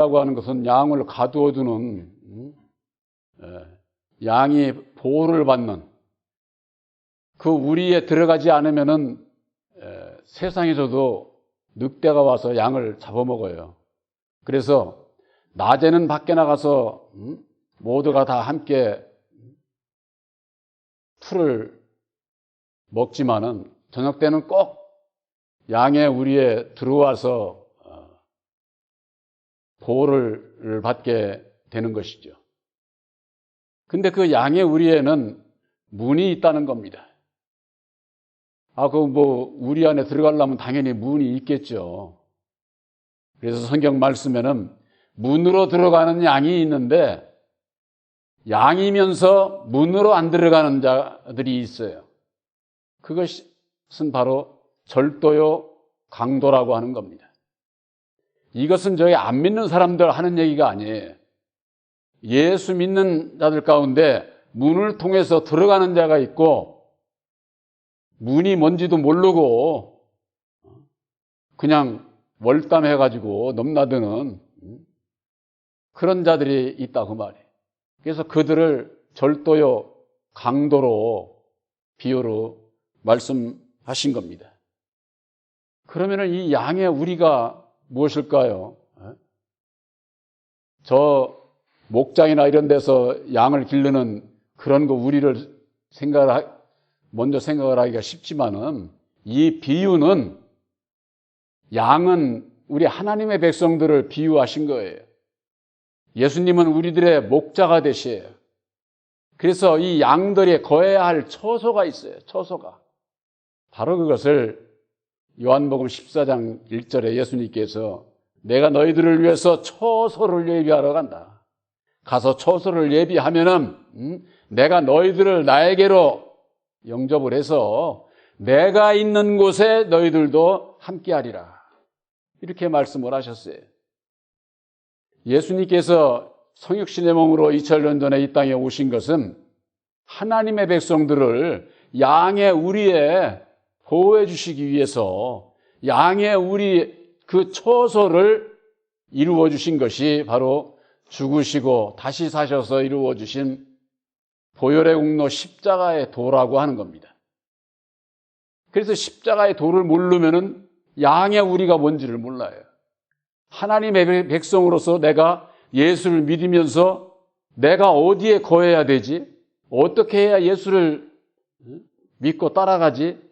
라고 하는 것은 양을 가두어 두는 음, 예, 양이 보호를 받는 그 우리에 들어가지 않으면은 예, 세상에서도 늑대가 와서 양을 잡아먹어요. 그래서 낮에는 밖에 나가서 음, 모두가 다 함께 풀을 먹지만은 저녁 때는 꼭 양의 우리에 들어와서 어, 보호를 받게 되는 것이죠. 근데 그 양의 우리에는 문이 있다는 겁니다. 아, 그 뭐, 우리 안에 들어가려면 당연히 문이 있겠죠. 그래서 성경 말씀에는 문으로 들어가는 양이 있는데 양이면서 문으로 안 들어가는 자들이 있어요. 그것은 바로 절도요 강도라고 하는 겁니다. 이것은 저희 안 믿는 사람들 하는 얘기가 아니에요. 예수 믿는 자들 가운데 문을 통해서 들어가는 자가 있고 문이 뭔지도 모르고 그냥 월담해가지고 넘나드는 그런 자들이 있다고 말이에요. 그래서 그들을 절도요 강도로 비유로 말씀하신 겁니다. 그러면은 이 양의 우리가 무엇일까요? 저 목장이나 이런 데서 양을 기르는 그런 거 우리를 생각을 먼저 생각을 하기가 쉽지만은 이 비유는 양은 우리 하나님의 백성들을 비유하신 거예요. 예수님은 우리들의 목자가 되시에요. 그래서 이 양들이 거해야 할 처소가 있어요. 처소가. 바로 그것을 요한복음 14장 1절에 예수님께서 내가 너희들을 위해서 처소를 예비하러 간다. 가서 처소를 예비하면은 음, 내가 너희들을 나에게로 영접을 해서 내가 있는 곳에 너희들도 함께하리라. 이렇게 말씀을 하셨어요. 예수님께서 성육신의 몸으로 2000년 전에 이 땅에 오신 것은 하나님의 백성들을 양의 우리에 보호해 주시기 위해서 양의 우리 그 처소를 이루어 주신 것이 바로 죽으시고 다시 사셔서 이루어 주신 보혈의 공로 십자가의 도라고 하는 겁니다. 그래서 십자가의 도를 모르면은 양의 우리가 뭔지를 몰라요. 하나님의 백성으로서 내가 예수를 믿으면서 내가 어디에 거해야 되지? 어떻게 해야 예수를 믿고 따라가지?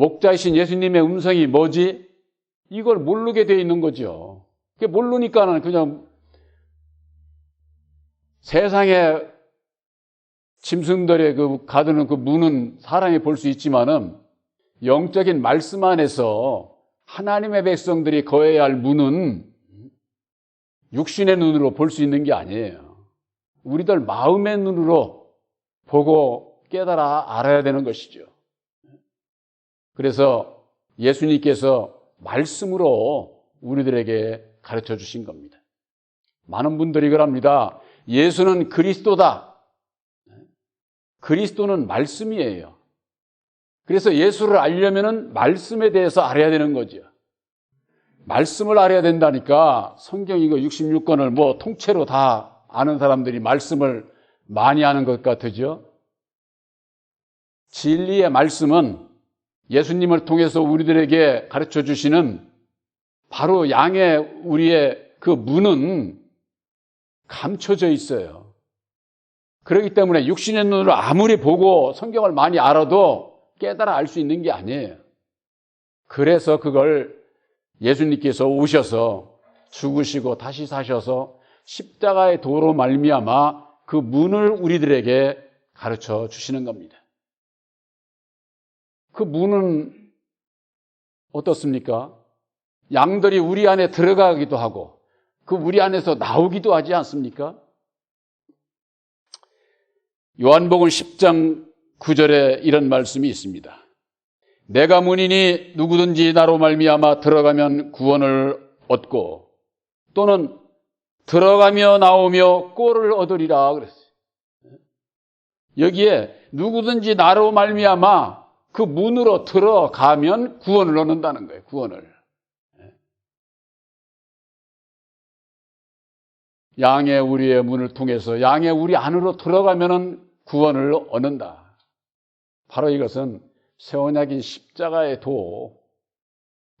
목자이신 예수님의 음성이 뭐지? 이걸 모르게 돼 있는 거죠. 모르니까는 그냥 세상에 짐승들의 그 가두는 그 문은 사람이 볼 수 있지만은 영적인 말씀 안에서 하나님의 백성들이 거해야 할 문은 육신의 눈으로 볼 수 있는 게 아니에요. 우리들 마음의 눈으로 보고 깨달아 알아야 되는 것이죠. 그래서 예수님께서 말씀으로 우리들에게 가르쳐 주신 겁니다. 많은 분들이 그럽니다. 예수는 그리스도다. 그리스도는 말씀이에요. 그래서 예수를 알려면은 말씀에 대해서 알아야 되는 거죠. 말씀을 알아야 된다니까 성경 이거 66권을 뭐 통째로 다 아는 사람들이 말씀을 많이 아는 것 같으죠. 진리의 말씀은 예수님을 통해서 우리들에게 가르쳐 주시는 바로 양의 우리의 그 문은 감춰져 있어요. 그렇기 때문에 육신의 눈으로 아무리 보고 성경을 많이 알아도 깨달아 알 수 있는 게 아니에요. 그래서 그걸 예수님께서 오셔서 죽으시고 다시 사셔서 십자가의 도로 말미암아 그 문을 우리들에게 가르쳐 주시는 겁니다. 그 문은 어떻습니까? 양들이 우리 안에 들어가기도 하고 그 우리 안에서 나오기도 하지 않습니까? 요한복음 10장 9절에 이런 말씀이 있습니다. 내가 문이니 누구든지 나로 말미암아 들어가면 구원을 얻고 또는 들어가며 나오며 꼴을 얻으리라 그랬어요. 여기에 누구든지 나로 말미암아 그 문으로 들어가면 구원을 얻는다는 거예요. 구원을. 양의 우리의 문을 통해서 양의 우리 안으로 들어가면은 구원을 얻는다. 바로 이것은 세원약인 십자가의 도,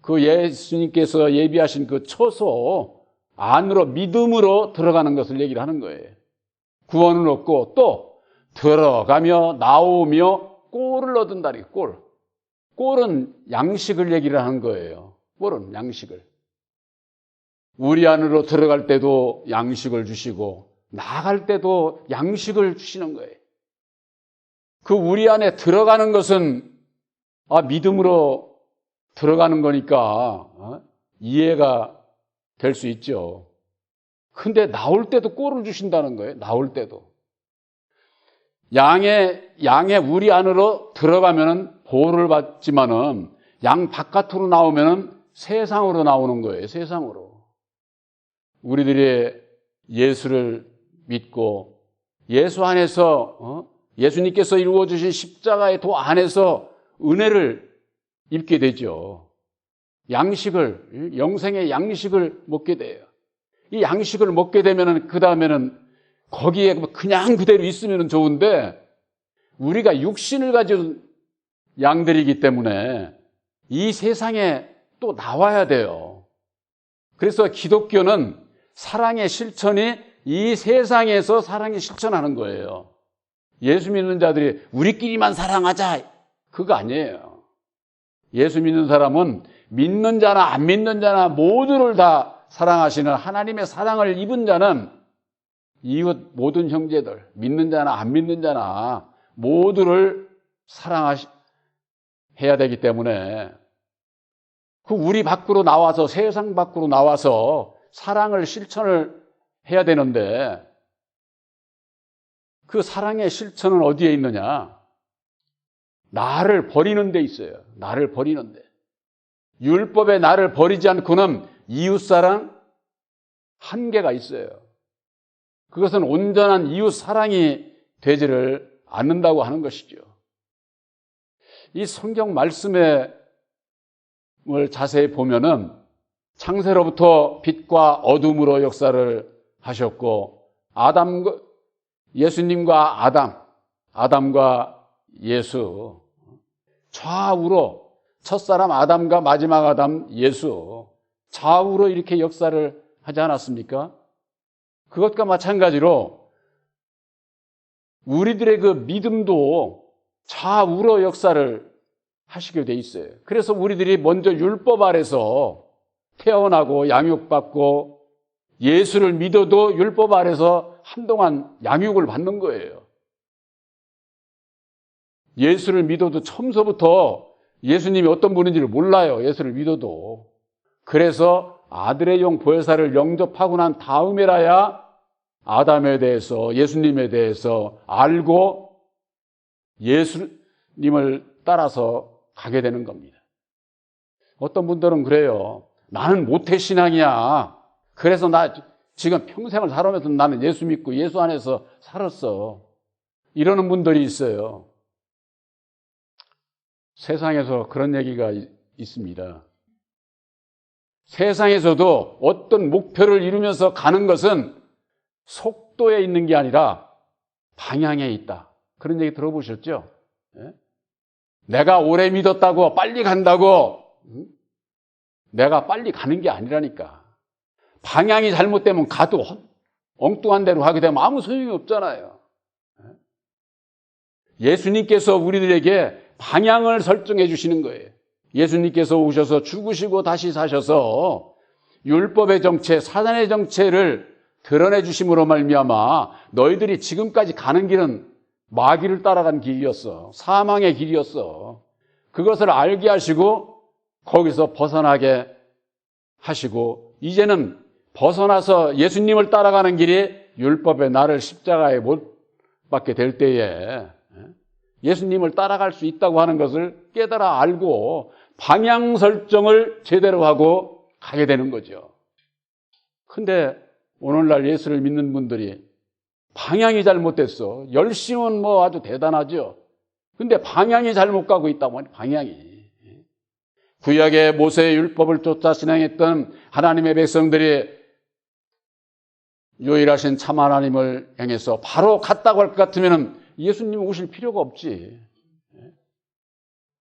그 예수님께서 예비하신 그 처소 안으로 믿음으로 들어가는 것을 얘기를 하는 거예요. 구원을 얻고 또 들어가며 나오며 꼴을 얻은다리 꼴. 꼴은 양식을 얘기를 하는 거예요. 꼴은 양식을. 우리 안으로 들어갈 때도 양식을 주시고 나갈 때도 양식을 주시는 거예요. 그 우리 안에 들어가는 것은 아 믿음으로 들어가는 거니까 어? 이해가 될 수 있죠. 근데 나올 때도 꼴을 주신다는 거예요. 나올 때도. 양의 양의 우리 안으로 들어가면은 보호를 받지만은 양 바깥으로 나오면은 세상으로 나오는 거예요. 세상으로. 우리들이 예수를 믿고 예수 안에서 어? 예수님께서 이루어 주신 십자가의 도 안에서 은혜를 입게 되죠. 양식을 영생의 양식을 먹게 돼요. 이 양식을 먹게 되면은 그 다음에는 거기에 그냥 그대로 있으면 좋은데 우리가 육신을 가진 양들이기 때문에 이 세상에 또 나와야 돼요. 그래서 기독교는 사랑의 실천이 이 세상에서 사랑이 실천하는 거예요. 예수 믿는 자들이 우리끼리만 사랑하자 그거 아니에요. 예수 믿는 사람은 믿는 자나 안 믿는 자나 모두를 다 사랑하시는 하나님의 사랑을 입은 자는 이웃 모든 형제들 믿는 자나 안 믿는 자나 모두를 사랑하시 해야 되기 때문에 그 우리 밖으로 나와서 세상 밖으로 나와서 사랑을 실천을 해야 되는데 그 사랑의 실천은 어디에 있느냐? 나를 버리는 데 있어요. 나를 버리는 데. 율법에 나를 버리지 않고는 이웃사랑 한계가 있어요. 그것은 온전한 이웃 사랑이 되지를 않는다고 하는 것이죠. 이 성경 말씀을 자세히 보면은 창세로부터 빛과 어둠으로 역사를 하셨고 아담 예수님과 아담, 아담과 예수 좌우로 첫사람 아담과 마지막 아담 예수 좌우로 이렇게 역사를 하지 않았습니까? 그것과 마찬가지로 우리들의 그 믿음도 좌우로 역사를 하시게 돼 있어요. 그래서 우리들이 먼저 율법 아래서 태어나고 양육받고 예수를 믿어도 율법 아래서 한동안 양육을 받는 거예요. 예수를 믿어도 처음서부터 예수님이 어떤 분인지를 몰라요. 예수를 믿어도. 그래서 아들의 영 보혜사를 영접하고 난 다음에라야 아담에 대해서 예수님에 대해서 알고 예수님을 따라서 가게 되는 겁니다. 어떤 분들은 그래요. 나는 모태 신앙이야. 그래서 나 지금 평생을 살아오면서 나는 예수 믿고 예수 안에서 살았어. 이러는 분들이 있어요. 세상에서 그런 얘기가 있습니다. 세상에서도 어떤 목표를 이루면서 가는 것은 속도에 있는 게 아니라 방향에 있다. 그런 얘기 들어보셨죠? 예? 내가 오래 믿었다고 빨리 간다고 내가 빨리 가는 게 아니라니까. 방향이 잘못되면 가도 엉뚱한 대로 하게 되면 아무 소용이 없잖아요. 예수님께서 우리들에게 방향을 설정해 주시는 거예요. 예수님께서 오셔서 죽으시고 다시 사셔서 율법의 정체, 사단의 정체를 드러내 주심으로 말미암아 너희들이 지금까지 가는 길은 마귀를 따라간 길이었어. 사망의 길이었어. 그것을 알게 하시고 거기서 벗어나게 하시고 이제는 벗어나서 예수님을 따라가는 길이 율법의 나를 십자가에 못 받게 될 때에 예수님을 따라갈 수 있다고 하는 것을 깨달아 알고 방향 설정을 제대로 하고 가게 되는 거죠. 근데 오늘날 예수를 믿는 분들이 방향이 잘못됐어. 열심은 뭐 아주 대단하죠. 근데 방향이 잘못 가고 하니 방향이. 구약의 모세의 율법을 쫓아 신앙했던 하나님의 백성들이 유일하신 참 하나님을 향해서 바로 갔다고 할 것 같으면 예수님 오실 필요가 없지.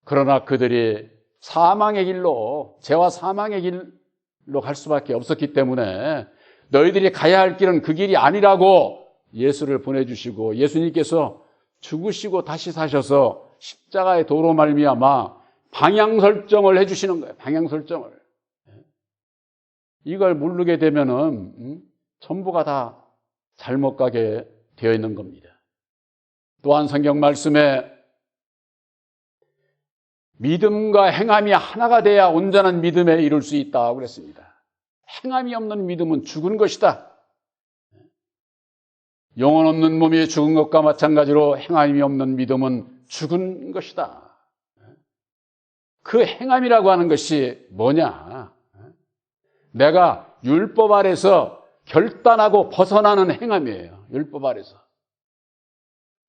그러나 그들이 사망의 길로, 죄와 사망의 길로 갈 수밖에 없었기 때문에 너희들이 가야 할 길은 그 길이 아니라고 예수를 보내주시고 예수님께서 죽으시고 다시 사셔서 십자가의 도로 말미암아 방향 설정을 해주시는 거예요. 방향 설정을. 이걸 모르게 되면은 음, 전부가 다 잘못 가게 되어 있는 겁니다. 또한 성경 말씀에 믿음과 행함이 하나가 돼야 온전한 믿음에 이룰 수 있다 그랬습니다. 행함이 없는 믿음은 죽은 것이다. 영혼 없는 몸이 죽은 것과 마찬가지로 행함이 없는 믿음은 죽은 것이다. 그 행함이라고 하는 것이 뭐냐? 내가 율법 아래서 결단하고 벗어나는 행함이에요. 율법 아래서.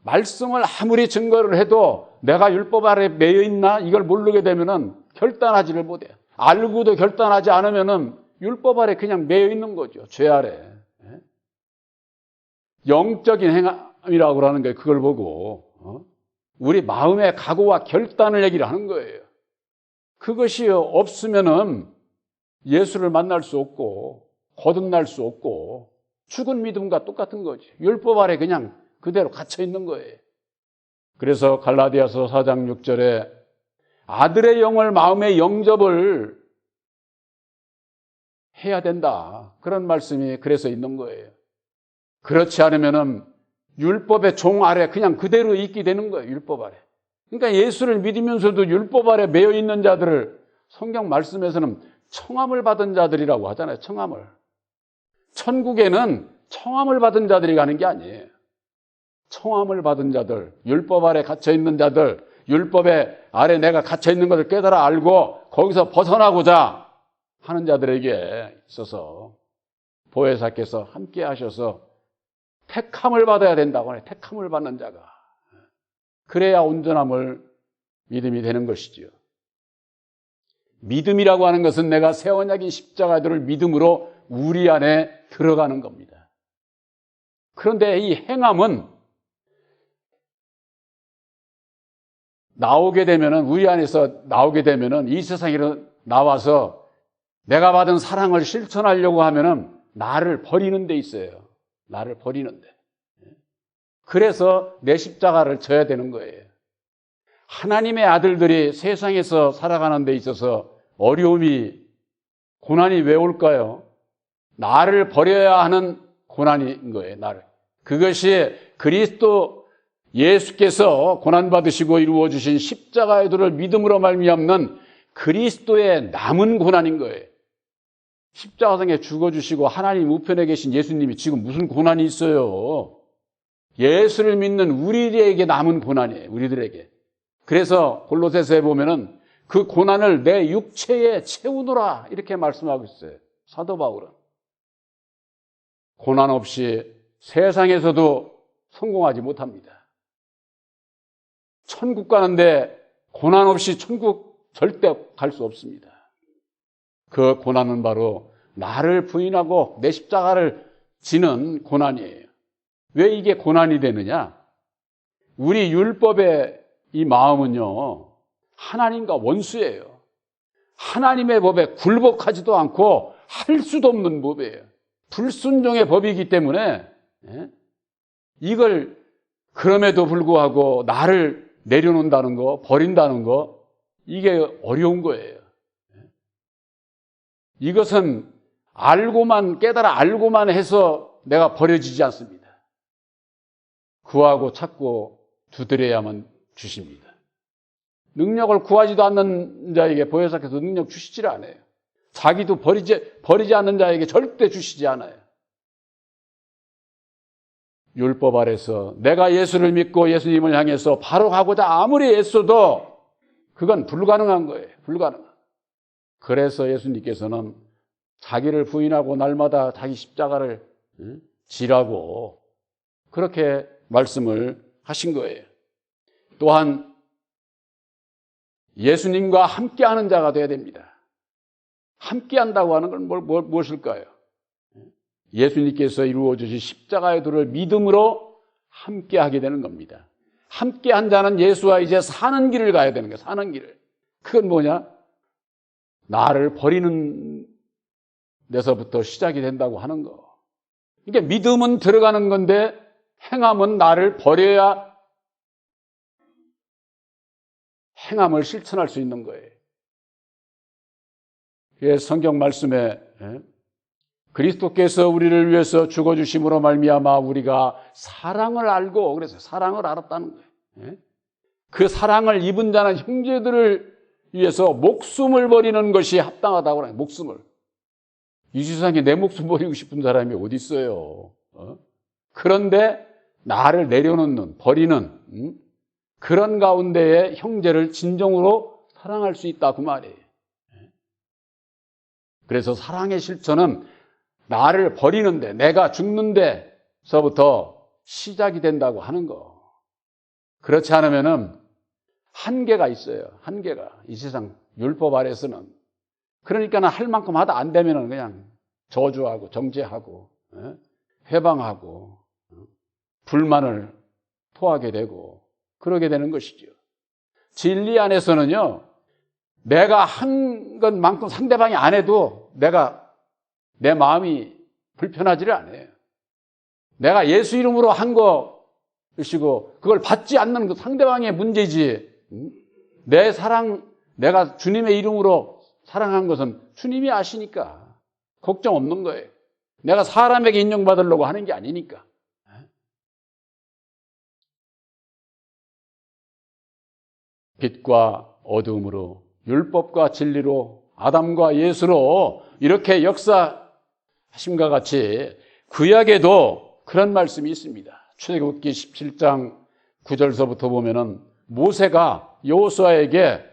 말씀을 아무리 증거를 해도 내가 율법 아래 매여 있나 이걸 모르게 되면은 결단하지를 못해. 알고도 결단하지 않으면은 율법 아래 그냥 매여 있는 거죠. 죄 아래. 영적인 행함이라고 하는 거예요. 그걸 보고 어? 우리 마음의 각오와 결단을 얘기를 하는 거예요. 그것이 없으면은 예수를 만날 수 없고 거듭날 수 없고 죽은 믿음과 똑같은 거지. 율법 아래 그냥 그대로 갇혀 있는 거예요. 그래서 갈라디아서 4장 6절에 아들의 영을 마음의 영접을 해야 된다. 그런 말씀이 그래서 있는 거예요. 그렇지 않으면은 율법의 종 아래 그냥 그대로 있게 되는 거예요. 율법 아래. 그러니까 예수를 믿으면서도 율법 아래 매여 있는 자들을 성경 말씀에서는 청함을 받은 자들이라고 하잖아요. 청함을. 천국에는 청함을 받은 자들이 가는 게 아니에요. 청함을 받은 자들, 율법 아래 갇혀 있는 자들, 율법의 아래 내가 갇혀 있는 것을 깨달아 알고 거기서 벗어나고자 하는 자들에게 있어서 보혜사께서 함께 하셔서 택함을 받아야 된다고 하네. 택함을 받는 자가. 그래야 온전함을 믿음이 되는 것이지요. 믿음이라고 하는 것은 내가 새 언약인 십자가들을 믿음으로 우리 안에 들어가는 겁니다. 그런데 이 행함은 나오게 되면은 우리 안에서 나오게 되면은 이 세상에 나와서 내가 받은 사랑을 실천하려고 하면은 나를 버리는 데 있어요. 나를 버리는 데. 그래서 내 십자가를 져야 되는 거예요. 하나님의 아들들이 세상에서 살아가는 데 있어서 어려움이, 고난이 왜 올까요? 나를 버려야 하는 고난인 거예요, 나를. 그것이 그리스도 예수께서 고난받으시고 이루어주신 십자가의 도를 믿음으로 말미암는 그리스도의 남은 고난인 거예요. 십자가상에 죽어주시고 하나님 우편에 계신 예수님이 지금 무슨 고난이 있어요? 예수를 믿는 우리에게 남은 고난이에요. 우리들에게. 그래서 골로새서에 보면은 그 고난을 내 육체에 채우노라 이렇게 말씀하고 있어요. 사도 바울은. 고난 없이 세상에서도 성공하지 못합니다. 천국 가는데 고난 없이 천국 절대 갈 수 없습니다. 그 고난은 바로 나를 부인하고 내 십자가를 지는 고난이에요. 왜 이게 고난이 되느냐? 우리 율법의 이 마음은요, 하나님과 원수예요. 하나님의 법에 굴복하지도 않고 할 수도 없는 법이에요. 불순종의 법이기 때문에 예? 이걸 그럼에도 불구하고 나를 내려놓는다는 거, 버린다는 거, 이게 어려운 거예요. 이것은 알고만, 깨달아 알고만 해서 내가 버려지지 않습니다. 구하고 찾고 두드려야만 주십니다. 능력을 구하지도 않는 자에게 보혜사께서 능력 주시질 않아요. 자기도 버리지, 버리지 않는 자에게 절대 주시지 않아요. 율법 아래서 내가 예수를 믿고 예수님을 향해서 바로 가고자 아무리 애써도 그건 불가능한 거예요. 불가능. 그래서 예수님께서는 자기를 부인하고 날마다 자기 십자가를 지라고 그렇게 말씀을 하신 거예요. 또한 예수님과 함께하는 자가 되어야 됩니다. 함께한다고 하는 건 뭘, 뭘, 무엇일까요? 예수님께서 이루어 주신 십자가의 도를 믿음으로 함께 하게 되는 겁니다. 함께 한 자는 예수와 이제 사는 길을 가야 되는 거예요. 사는 길을. 그건 뭐냐? 나를 버리는 데서부터 시작이 된다고 하는 거. 그러니까 믿음은 들어가는 건데 행함은 나를 버려야 행함을 실천할 수 있는 거예요. 예, 성경 말씀에 예, 그리스도께서 우리를 위해서 죽어 주심으로 말미암아 우리가 사랑을 알고 그래서 사랑을 알았다는 거예요. 예? 그 사랑을 입은 자는 형제들을 위해서 목숨을 버리는 것이 합당하다고 하는 목숨을. 이 세상에 내 목숨 버리고 싶은 사람이 어디 있어요? 어? 그런데 나를 내려놓는 버리는 음? 그런 가운데에 형제를 진정으로 사랑할 수 있다 그 말이에요. 그래서 사랑의 실천은 나를 버리는데 내가 죽는데서부터 시작이 된다고 하는 거. 그렇지 않으면은 한계가 있어요. 한계가 이 세상 율법 아래서는 그러니까는 할 만큼 하다 안 되면은 그냥 저주하고 정죄하고 예? 해방하고 어? 불만을 토하게 되고 그러게 되는 것이죠. 진리 안에서는요. 내가 한 것만큼 상대방이 안 해도 내가 내 마음이 불편하지를 않아요. 내가 예수 이름으로 한 것이고 그걸 받지 않는 그 상대방의 문제지. 내 사랑, 내가 주님의 이름으로 사랑한 것은 주님이 아시니까 걱정 없는 거예요. 내가 사람에게 인정받으려고 하는 게 아니니까. 빛과 어둠으로 율법과 진리로 아담과 예수로 이렇게 역사 하심과 같이 구약에도 그런 말씀이 있습니다. 출애굽기 17장 9절서부터 보면은 모세가 여호수아에게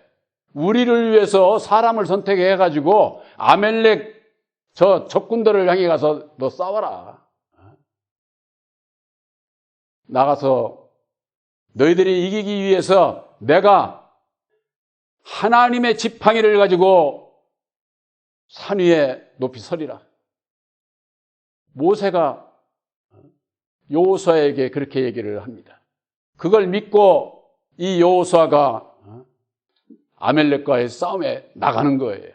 우리를 위해서 사람을 선택해 가지고 아멜렉 저 적군들을 향해 가서 너 싸워라. 나가서 너희들이 이기기 위해서 내가 하나님의 지팡이를 가지고 산 위에 높이 서리라. 모세가 여호수아에게 그렇게 얘기를 합니다. 그걸 믿고 이 여호수아가 아멜렉과의 싸움에 나가는 거예요.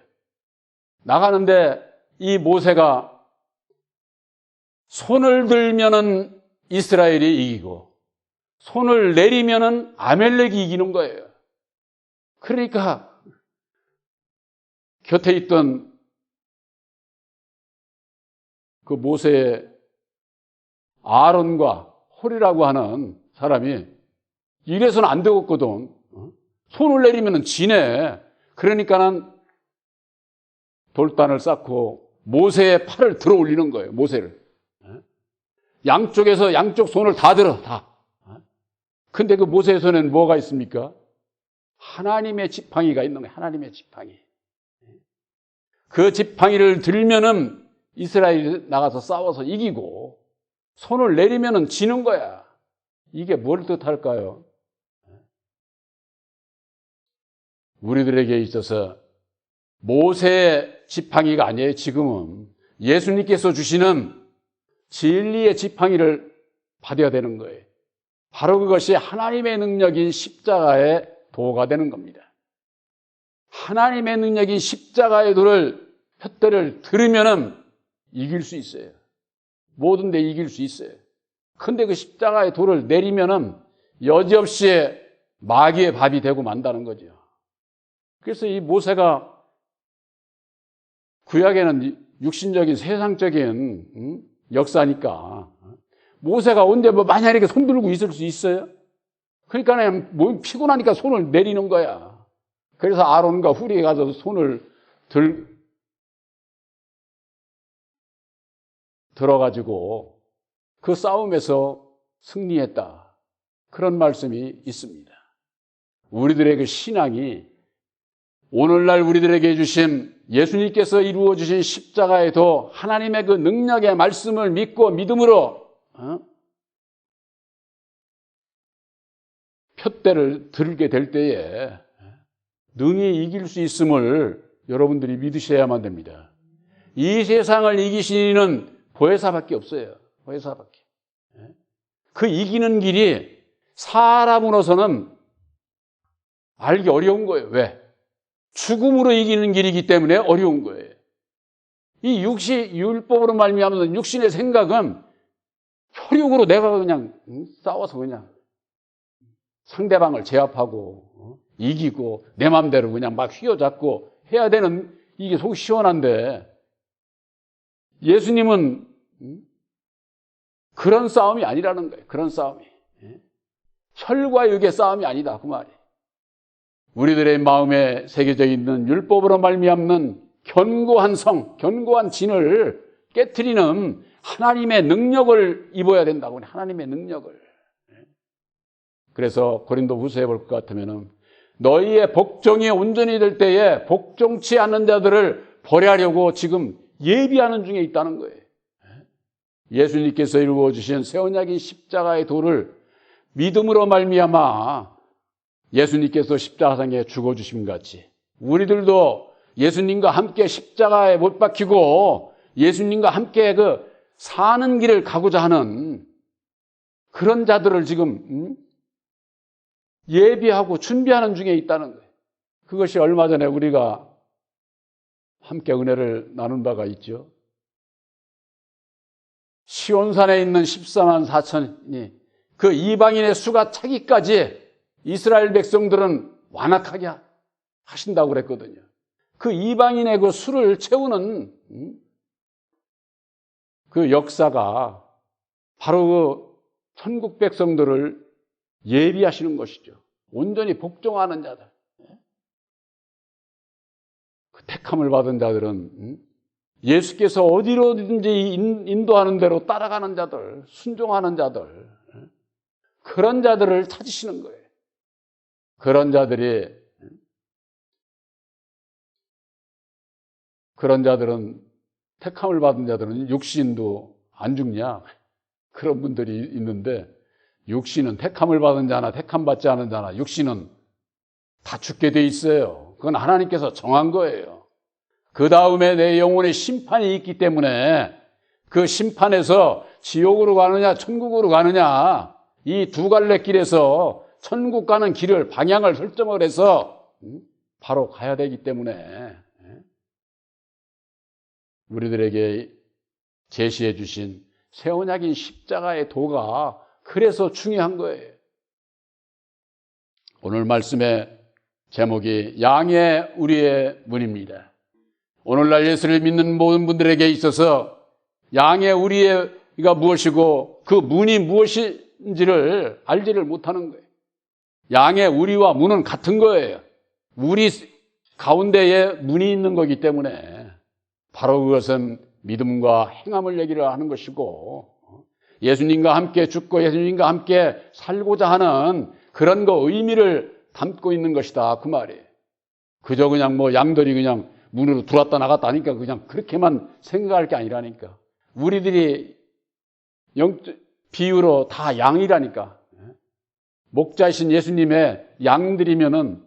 나가는데 이 모세가 손을 들면은 이스라엘이 이기고 손을 내리면은 아멜렉이 이기는 거예요. 그러니까 곁에 있던 그 모세의 아론과 홀이라고 하는 사람이 이래서는 안 되겠거든. 손을 내리면 지네. 그러니까는 돌단을 쌓고 모세의 팔을 들어 올리는 거예요. 모세를. 양쪽에서 양쪽 손을 다 들어, 다. 근데 그 모세의 손에는 뭐가 있습니까? 하나님의 지팡이가 있는 거예요. 하나님의 지팡이. 그 지팡이를 들면은 이스라엘이 나가서 싸워서 이기고 손을 내리면은 지는 거야. 이게 뭘 뜻할까요? 우리들에게 있어서 모세의 지팡이가 아니에요, 지금은. 예수님께서 주시는 진리의 지팡이를 받아야 되는 거예요. 바로 그것이 하나님의 능력인 십자가의 도가 되는 겁니다. 하나님의 능력인 십자가의 도를 혓대를 들으면은 이길 수 있어요. 모든 데 이길 수 있어요. 근데 그 십자가의 돌을 내리면은 여지없이 마귀의 밥이 되고 만다는 거죠. 그래서 이 모세가 구약에는 육신적인 세상적인 음, 역사니까 모세가 언제 뭐 만약에 이렇게 손 들고 있을 수 있어요? 그러니까 뭐 피곤하니까 손을 내리는 거야. 그래서 아론과 후리에 가서 손을 들 들어가지고 그 싸움에서 승리했다. 그런 말씀이 있습니다. 우리들의 그 신앙이 오늘날 우리들에게 주신 예수님께서 이루어 주신 십자가에도 하나님의 그 능력의 말씀을 믿고 믿음으로 어? 표대를 들게 될 때에 능히 이길 수 있음을 여러분들이 믿으셔야만 됩니다. 이 세상을 이기시는 보혜사밖에 없어요. 보혜사밖에. 예? 그 이기는 길이 사람으로서는 알기 어려운 거예요. 왜? 죽음으로 이기는 길이기 때문에 어려운 거예요. 이 육시 율법으로 말미암는 육신의 생각은 혈육으로 내가 그냥 싸워서 그냥 상대방을 제압하고 어? 이기고 내 마음대로 그냥 막 휘어잡고 해야 되는 이게 속 시원한데 예수님은 그런 싸움이 아니라는 거예요. 그런 싸움이. 예? 혈과 육의 싸움이 아니다. 그 말이. 우리들의 마음에 새겨져 있는 율법으로 말미암는 견고한 성, 견고한 진을 깨뜨리는 하나님의 능력을 입어야 된다고. 하나님의 능력을. 예? 그래서 고린도 후서에 볼 것 같으면은 너희의 복종이 온전히 될 때에 복종치 않는 자들을 버려하려고 지금 예비하는 중에 있다는 거예요. 예수님께서 이루어 주신 새 언약인 십자가의 도를 믿음으로 말미암아 예수님께서 십자가상에 죽어 주심 같이 우리들도 예수님과 함께 십자가에 못 박히고 예수님과 함께 그 사는 길을 가고자 하는 그런 자들을 지금 음? 예비하고 준비하는 중에 있다는 거예요. 그것이 얼마 전에 우리가 함께 은혜를 나눈 바가 있죠. 시온산에 있는 14만 4천이 그 이방인의 수가 차기까지 이스라엘 백성들은 완악하게 하신다고 그랬거든요. 그 이방인의 그 수를 채우는 음? 그 역사가 바로 그 천국 백성들을 예비하시는 것이죠. 온전히 복종하는 자들. 그 택함을 받은 자들은 음? 예수께서 어디로든지 인도하는 대로 따라가는 자들, 순종하는 자들, 그런 자들을 찾으시는 거예요. 그런 자들이, 그런 자들은, 택함을 받은 자들은 육신도 안 죽냐? 그런 분들이 있는데, 육신은 택함을 받은 자나 택함 받지 않은 자나 육신은 다 죽게 돼 있어요. 그건 하나님께서 정한 거예요. 그 다음에 내 영혼의 심판이 있기 때문에 그 심판에서 지옥으로 가느냐 천국으로 가느냐 이 두 갈래 길에서 천국 가는 길을 방향을 설정을 해서 음, 바로 가야 되기 때문에 예, 우리들에게 제시해 주신 새 언약인 십자가의 도가 그래서 중요한 거예요. 오늘 말씀의 제목이 양의 우리의 문입니다. 오늘날 예수를 믿는 모든 분들에게 있어서 양의 우리가 무엇이고 그 문이 무엇인지를 알지를 못하는 거예요. 양의 우리와 문은 같은 거예요. 우리 가운데에 문이 있는 거기 때문에 바로 그것은 믿음과 행함을 얘기를 하는 것이고 예수님과 함께 죽고 예수님과 함께 살고자 하는 그런 거 의미를 담고 있는 것이다. 그 말이에요. 그저 그냥 뭐 양들이 그냥 문으로 들어왔다 나갔다 하니까 그냥 그렇게만 생각할 게 아니라니까. 우리들이 영, 비유로 다 양이라니까. 목자이신 예수님의 양들이면은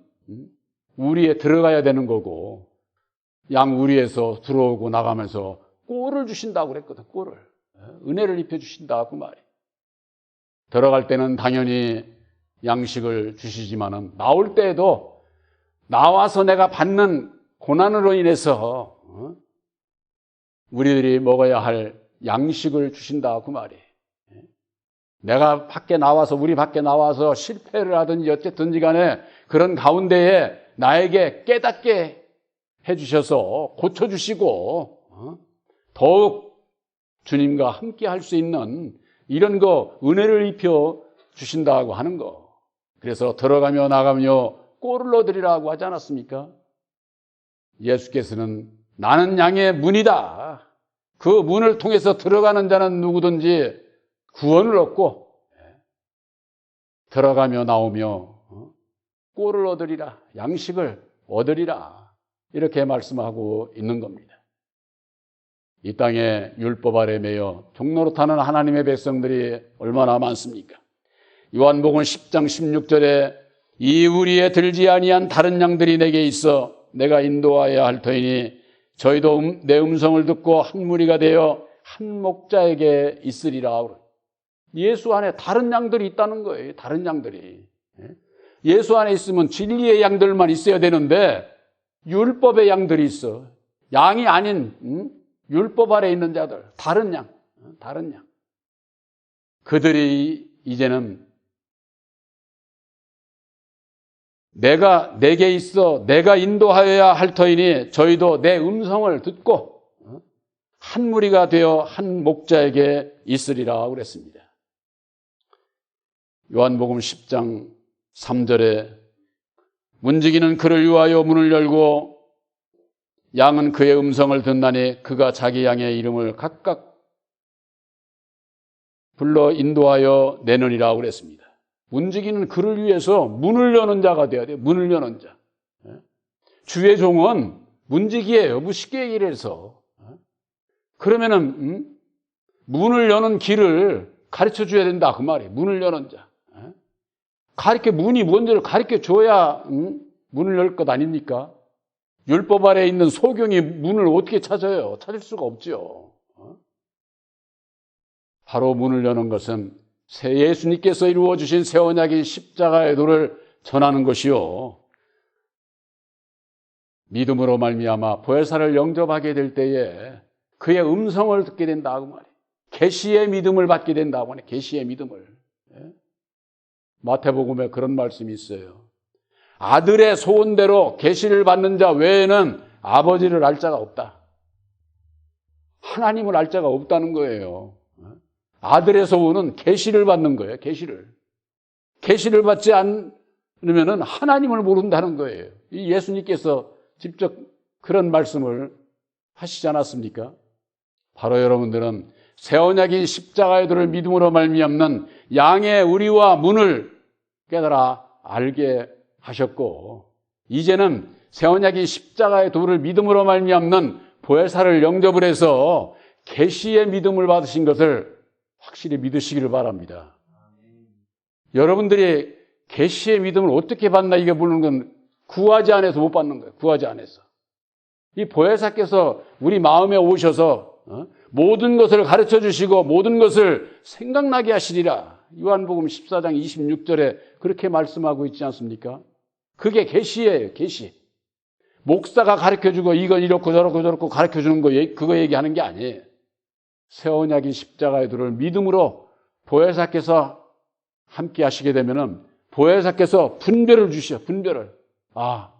우리에 들어가야 되는 거고, 양 우리에서 들어오고 나가면서 꼴을 주신다고 그랬거든, 꼴을. 은혜를 입혀주신다, 그 말이. 들어갈 때는 당연히 양식을 주시지만은, 나올 때에도 나와서 내가 받는 고난으로 인해서 어? 우리들이 먹어야 할 양식을 주신다 그 말이에요. 내가 밖에 나와서 우리 밖에 나와서 실패를 하든지 어쨌든지 간에 그런 가운데에 나에게 깨닫게 해주셔서 고쳐주시고 어? 더욱 주님과 함께 할 수 있는 이런 거 은혜를 입혀 주신다고 하는 거. 그래서 들어가며 나가며 꼴을 얻으리라고 하지 않았습니까? 예수께서는 나는 양의 문이다. 그 문을 통해서 들어가는 자는 누구든지 구원을 얻고 들어가며 나오며 어, 꼴을 얻으리라. 양식을 얻으리라. 이렇게 말씀하고 있는 겁니다. 이 땅에 율법 아래 매여 종로로 타는 하나님의 백성들이 얼마나 많습니까? 요한복음 10장 16절에 이 우리에 들지 아니한 다른 양들이 내게 있어 내가 인도하여야 할 터이니 저희도 음, 내 음성을 듣고 한 무리가 되어 한 목자에게 있으리라. 예수 안에 다른 양들이 있다는 거예요. 다른 양들이. 예? 예수 안에 있으면 진리의 양들만 있어야 되는데 율법의 양들이 있어. 양이 아닌 음? 율법 아래 있는 자들, 다른 양, 어? 다른 양. 그들이 이제는 내가 내게 있어 내가 인도하여야 할 터이니 저희도 내 음성을 듣고 어? 한 무리가 되어 한 목자에게 있으리라 그랬습니다. 요한복음 10장 3절에 문지기는 그를 위하여 문을 열고 양은 그의 음성을 듣나니 그가 자기 양의 이름을 각각 불러 인도하여 내느니라 그랬습니다. 문지기는 그를 위해서 문을 여는 자가 되어야 돼요. 문을 여는 자. 예? 주의 종은 문지기예요. 뭐 쉽게 얘기를 해서. 예? 그러면은 음? 문을 여는 길을 가르쳐 줘야 된다 그 말이에요. 문을 여는 자. 예? 가르쳐 문이 뭔지를 가르쳐 줘야 음? 문을 열 것 아닙니까? 율법 아래 있는 소경이 문을 어떻게 찾아요? 찾을 수가 없죠. 어? 바로 문을 여는 것은 새 예수님께서 이루어 주신 새 언약인 십자가의 도를 전하는 것이요. 믿음으로 말미암아 보혜사를 영접하게 될 때에 그의 음성을 듣게 된다고 말이에요. 계시의 믿음을 받게 된다고 하네. 계시의 믿음을. 예? 마태복음에 그런 말씀이 있어요. 아들의 소원대로 계시를 받는 자 외에는 아버지를 알 자가 없다. 하나님을 알 자가 없다는 거예요. 아들의 소원은 계시를 받는 거예요. 계시를. 계시를 받지 않으면은 하나님을 모른다는 거예요. 이 예수님께서 직접 그런 말씀을 하시지 않았습니까? 바로 여러분들은 새 언약인 십자가의 도를 믿음으로 말미암는 양의 우리와 문을 깨달아 알게 하셨고 이제는 새 언약인 십자가의 도를 믿음으로 말미암는 보혜사를 영접을 해서 계시의 믿음을 받으신 것을 확실히 믿으시기를 바랍니다. 여러분들이 계시의 믿음을 어떻게 받나 이게 물는 건 구하지 않아서 못 받는 거예요. 구하지 않아서. 이 보혜사께서 우리 마음에 오셔서 어? 모든 것을 가르쳐 주시고 모든 것을 생각나게 하시리라. 요한복음 14장 26절에 그렇게 말씀하고 있지 않습니까? 그게 계시예요, 계시. 목사가 가르쳐 주고 이건 이렇고 저렇고 저렇고 가르쳐 주는 거 그거 얘기하는 게 아니에요. 새 언약인 십자가의 도를 믿음으로 보혜사께서 함께 하시게 되면은 보혜사께서 분별을 주시오. 분별을. 아,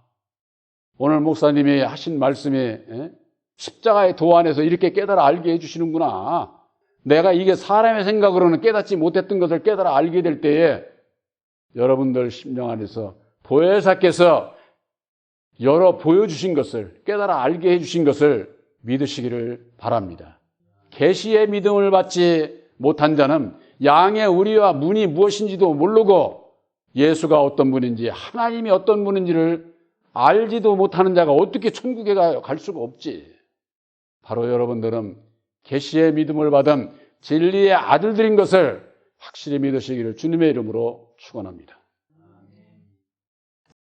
오늘 목사님이 하신 말씀이 에? 십자가의 도 안에서 이렇게 깨달아 알게 해주시는구나. 내가 이게 사람의 생각으로는 깨닫지 못했던 것을 깨달아 알게 될 때에 여러분들 심령 안에서 보혜사께서 열어 보여주신 것을 깨달아 알게 해주신 것을 믿으시기를 바랍니다. 계시의 믿음을 받지 못한 자는 양의 우리와 문이 무엇인지도 모르고 예수가 어떤 분인지 하나님이 어떤 분인지를 알지도 못하는 자가 어떻게 천국에? 갈 수가 없지. 바로 여러분들은 계시의 믿음을 받은 진리의 아들들인 것을 확실히 믿으시기를 주님의 이름으로 축원합니다.